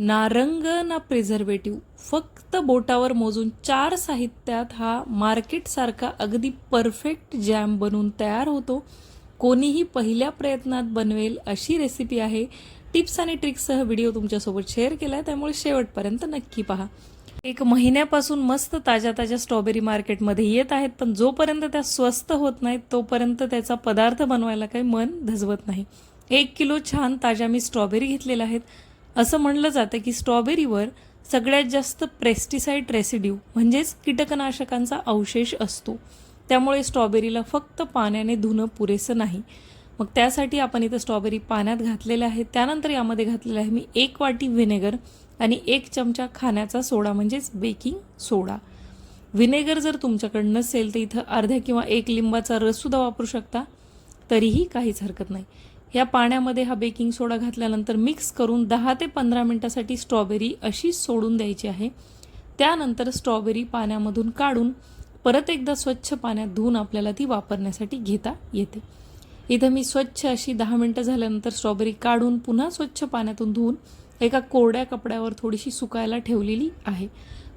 ना रंग ना प्रिझर्वेटिव्ह फक्त बोटावर मोजून चार साहित्यात हा मार्केटसारखा अगदी परफेक्ट जॅम बनून तयार होतो. कोणीही पहिल्या प्रयत्नात बनवेल अशी रेसिपी आहे. टिप्स आणि ट्रिक्ससह व्हिडिओ तुमच्यासोबत शेअर केला आहे त्यामुळे शेवटपर्यंत नक्की पहा. एक महिन्यापासून मस्त ताज्या ताज्या स्ट्रॉबेरी मार्केटमध्ये येत आहेत पण जोपर्यंत त्या स्वस्त होत नाहीत तोपर्यंत त्याचा पदार्थ बनवायला काही मन धजवत नाही. एक किलो छान ताज्या मी स्ट्रॉबेरी घेतलेल्या आहेत असं म्हणलं जातं की स्ट्रॉबेरीवर सगळ्यात जास्त प्रेस्टिसाईड रेसिड्यू म्हणजेच कीटकनाशकांचा अवशेष असतो. त्यामुळे स्ट्रॉबेरीला फक्त पाण्याने धुणं पुरेसं नाही. मग त्यासाठी आपण इथं स्ट्रॉबेरी पाण्यात घातलेल्या आहे. त्यानंतर यामध्ये घातलेलं आहे मी एक वाटी व्हिनेगर आणि एक चमचा खाण्याचा सोडा म्हणजेच बेकिंग सोडा. व्हिनेगर जर तुमच्याकडं नसेल तर इथं अर्ध्या किंवा एक लिंबाचा रससुद्धा वापरू शकता. तरीही काहीच हरकत नाही. या पाण्यामध्ये हा बेकिंग सोडा घातल्यानंतर मिक्स करून दहा ते पंधरा मिनटासाठी स्ट्रॉबेरी अशी सोडून द्यायची आहे. त्यानंतर स्ट्रॉबेरी पाण्यामधून काढून परत एकदा स्वच्छ पाण्यात धुवून आपल्याला ती वापरण्यासाठी घेता येते. इथं मी स्वच्छ अशी दहा मिनटं झाल्यानंतर स्ट्रॉबेरी काढून पुन्हा स्वच्छ पाण्यातून धुवून एका कोरड्या कपड्यावर थोडीशी सुकायला ठेवलेली आहे.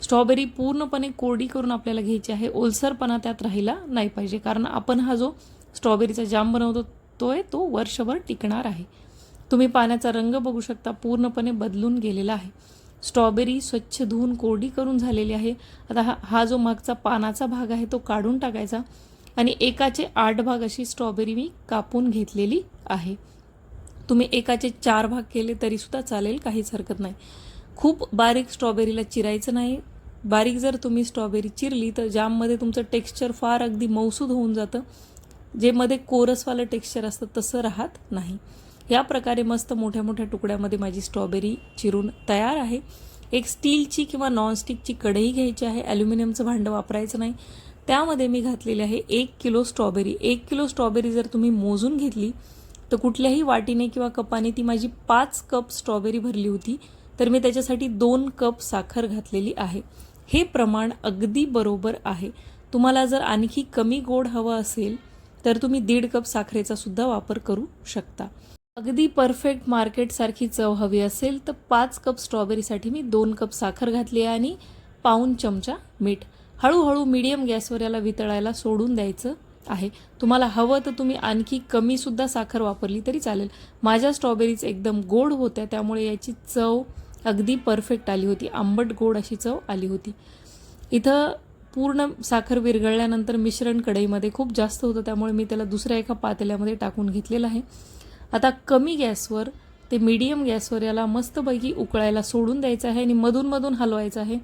स्ट्रॉबेरी पूर्णपणे कोरडी करून आपल्याला घ्यायची आहे. ओलसरपणा त्यात राहिला नाही पाहिजे. कारण आपण हा जो स्ट्रॉबेरीचा जाम बनवतो आहे तो वर्षभर टिकणार आहे. तुम्ही पाण्याचा रंग बघू शकता पूर्णपणे बदलून गेलेला आहे. स्ट्रॉबेरी स्वच्छ धुवून कोरडी करून झालेली आहे. आता हा हा जो मागचा पानाचा भाग आहे तो काढून टाकायचा आणि एकाचे आठ भाग अशी स्ट्रॉबेरी मी कापून घेतलेली आहे. तुम्ही एकाचे चार भाग केले तरीसुद्धा चालेल काहीच हरकत नाही. खूप बारीक स्ट्रॉबेरीला चिरायचं नाही. बारीक जर तुम्ही स्ट्रॉबेरी चिरली तर जाममध्ये तुमचं टेक्स्चर फार अगदी मौसूद होऊन जातं. जे मध्ये कोरसवालं टेक्स्चर असतं तसं राहत नाही. या प्रकारे मस्त मोठ्या मोठ्या तुकड्यामध्ये माझी स्ट्रॉबेरी चिरून तयार आहे. एक स्टीलची किंवा नॉनस्टिकची कढई घ्यायची आहे. ॲल्युमिनियमचं भांडं वापरायचं नाही. त्यामध्ये मी घातलेले आहे एक किलो स्ट्रॉबेरी एक किलो स्ट्रॉबेरी जर तुम्ही मोजून घेतली तर कुठल्याही वाटीने किंवा कपाने ती माझी पाच कप स्ट्रॉबेरी भरली होती तर मी त्याच्यासाठी दोन कप साखर घातलेली आहे. हे प्रमाण अगदी बरोबर आहे. तुम्हाला जर आणखी कमी गोड हवं असेल तर तुम्ही दीड कप साखरेचा सुद्धा वापर करू शकता. अगदी परफेक्ट मार्केटसारखी चव हवी असेल तर पाच कप स्ट्रॉबेरीसाठी मी दोन कप साखर घातली आहे आणि पाऊन चमचा मीठ. हळूहळू मीडियम गॅसवर याला वितळायला सोडून द्यायचं आहे. तुम्हाला हवं तर तुम्ही आणखी कमीसुद्धा साखर वापरली तरी चालेल. माझ्या स्ट्रॉबेरीज एकदम गोड होत्या त्यामुळे याची चव अगदी परफेक्ट आली होती. आंबट गोड अशी चव आली होती. इथं पूर्ण साखर विरघळल्यानंतर मिश्रण कढईमध्ये खूप जास्त होतं त्यामुळे मी त्याला दुसऱ्या एका पातेल्यामध्ये टाकून घेतलेलं आहे. आता कमी गॅसवर ते मीडियम गॅसवर याला मस्तपैकी उकळायला सोडून द्यायचं आहे आणि मधून मधून हलवायचं आहे.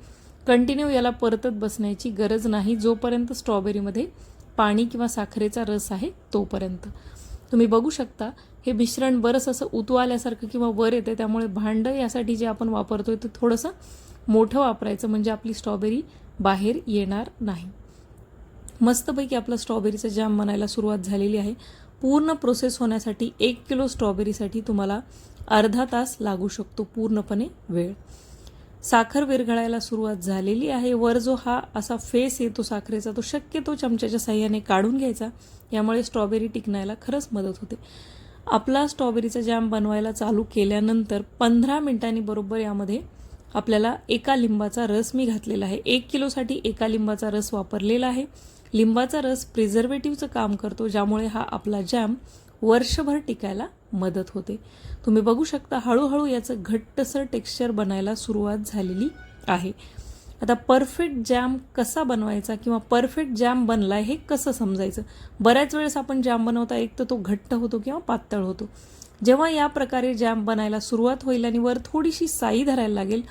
कंटिन्यू याला परतत बसण्याची गरज नाही जोपर्यंत स्ट्रॉबेरीमध्ये पाणी किंवा साखरेचा रस आहे तोपर्यंत. तुम्ही बघू शकता हे मिश्रण बरंच असं उतवाल्यासारखं किंवा वर येते त्यामुळे भांडं यासाठी जे आपण वापरतोय ते थोडंसं मोठं वापरायचं म्हणजे आपली स्ट्रॉबेरी बाहेर येणार नाही. मस्तपैकी आपला स्ट्रॉबेरीचा जॅम बनायला सुरुवात झालेली आहे. पूर्ण प्रोसेस होण्यासाठी एक किलो स्ट्रॉबेरीसाठी तुम्हाला अर्धा तास लागू शकतो पूर्णपणे वेळ. साखर विरघळायला सुरुवात झालेली आहे. वर जो हा असा फेस येतो साखरेचा तो शक्यतो चमच्याच्या साह्याने काढून घ्यायचा. यामुळे स्ट्रॉबेरी टिकण्याला खरंच मदत होते. आपला स्ट्रॉबेरीचा जॅम बनवायला चालू केल्यानंतर पंधरा मिनिटांनी बरोबर यामध्ये आपल्याला एका लिंबाचा रस मी घातलेला आहे. एक किलोसाठी एका लिंबाचा रस वापरलेला आहे. लिंबाचा रस प्रिझर्वेटिव्हचं काम करतो ज्यामुळे हा आपला जॅम वर्षभर टिकायला मदत होते. तुम्ही बघू शकता हळूहळू याचं घट्टसर टेक्स्चर बनायला सुरुवात झालेली आहे. आता परफेक्ट जॅम कसा बनवायचा किंवा परफेक्ट जॅम बनला हे कसं समजायचं? बऱ्याच वेळेस आपण जॅम बनवता एक तर तो घट्ट होतो किंवा पातळ होतो. जेव्हा या प्रकारे जॅम बनायला सुरुवात होईल आणि वर थोडीशी साई धरायला लागेल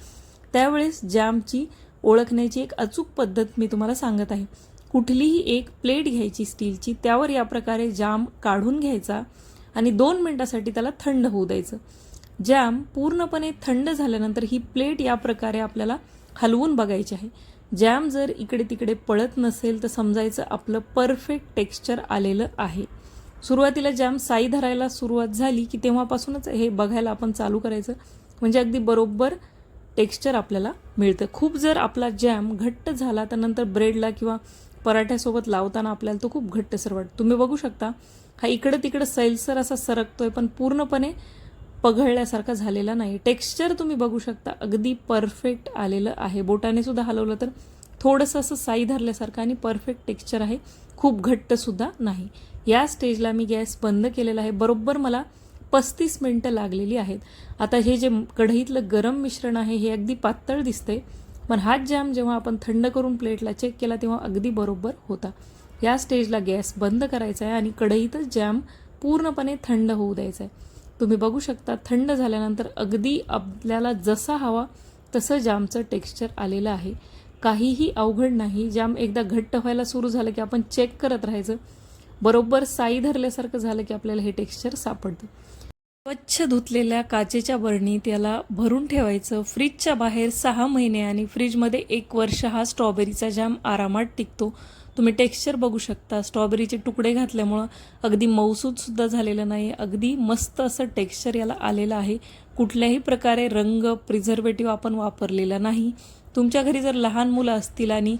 त्यावेळेस जॅमची ओळखण्याची एक अचूक पद्धत मी तुम्हाला सांगत आहे. कुठलीही एक प्लेट घ्यायची स्टीलची त्यावर या प्रकारे जाम काढून घ्यायचा आणि दोन मिनटासाठी त्याला थंड होऊ द्यायचं. जॅम पूर्णपणे थंड झाल्यानंतर ही प्लेट या प्रकारे आपल्याला हलवून बघायची आहे. जॅम जर इकडे तिकडे पळत नसेल तर समजायचं आपलं परफेक्ट टेक्स्चर आलेलं आहे. सुरुवातीला जॅम साई धरायला सुरुवात झाली की तेव्हापासूनच हे बघायला आपण चालू करायचं. म्हणजे अगदी बरोबर टेक्स्चर आपल्याला मिळतं. खूप जर आपला जॅम घट्ट झाला तर नंतर ब्रेडला किंवा पराठ्यासोबत लावताना आपल्याला तो खूप घट्टसर वाटतो. तुम्ही बघू शकता. हा इकडं तिकडं सैलसर असा सरकतोय पण पूर्णपणे पघळल्यासारखा झालेला नाही. टेक्स्चर तुम्ही बघू शकता. अगदी परफेक्ट आलेलं आहे. बोटाने सुद्धा हलवलं तर थोडंसं असं साई धरल्यासारखं आणि परफेक्ट टेक्स्चर आहे. खूप घट्टसुद्धा नाही. या स्टेजला मी गॅस बंद केलेला आहे. बरोबर मला पस्तीस मिनटं लागलेली आहेत. आता हे जे कढईतलं गरम मिश्रण आहे हे अगदी पातळ दिसते पण हाच जॅम जेव्हा आपण थंड करून प्लेटला चेक केला तेव्हा अगदी बरोबर होता. या स्टेजला गॅस बंद करायचा आहे आणि कढईतच जॅम पूर्णपणे थंड होऊ द्यायचा आहे. तुम्ही बघू शकता थंड झाल्यानंतर अगदी आपल्याला जसा हवा तसं जामचं टेक्स्चर आलेलं आहे. काहीही अवघड नाही. जाम एकदा घट्ट व्हायला सुरू झालं की आपण चेक करत राहायचं. बरोबर साई धरल्यासारखं झालं की आपल्याला हे टेक्स्चर सापडतं. स्वच्छ धुतलेल्या काचेच्या बरणीत याला भरून ठेवायचं. फ्रीजच्या बाहेर सहा महिने आणि फ्रीजमध्ये एक वर्ष हा स्ट्रॉबेरीचा जॅम आरामात टिकतो. तुम्ही टेक्स्चर बघू शकता. स्ट्रॉबेरीचे तुकडे घातल्यामुळं अगदी मऊसूदसुद्धा झालेलं नाही अगदी मस्त असं टेक्स्चर याला आलेलं आहे. कुठल्याही प्रकारे रंग प्रिझर्वेटिव्ह आपण वापरलेला नाही. तुमच्या घरी जर लहान मुलं असतील आणि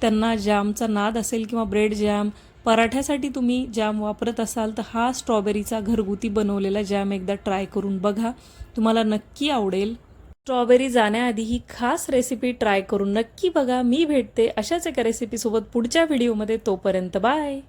त्यांना जॅमचा नाद असेल किंवा ब्रेड जॅम पराठ्यासाठी तुम्ही जॅम वापरत असाल तर हा स्ट्रॉबेरीचा घरगुती बनवलेला जॅम एकदा ट्राय करून बघा. तुम्हाला नक्की आवडेल. स्ट्रॉबेरी जाण्याआधी ही खास रेसिपी ट्राय करून नक्की बघा. मी भेटते अशाच एका रेसिपीसोबत पुढच्या व्हिडिओमध्ये तोपर्यंत बाय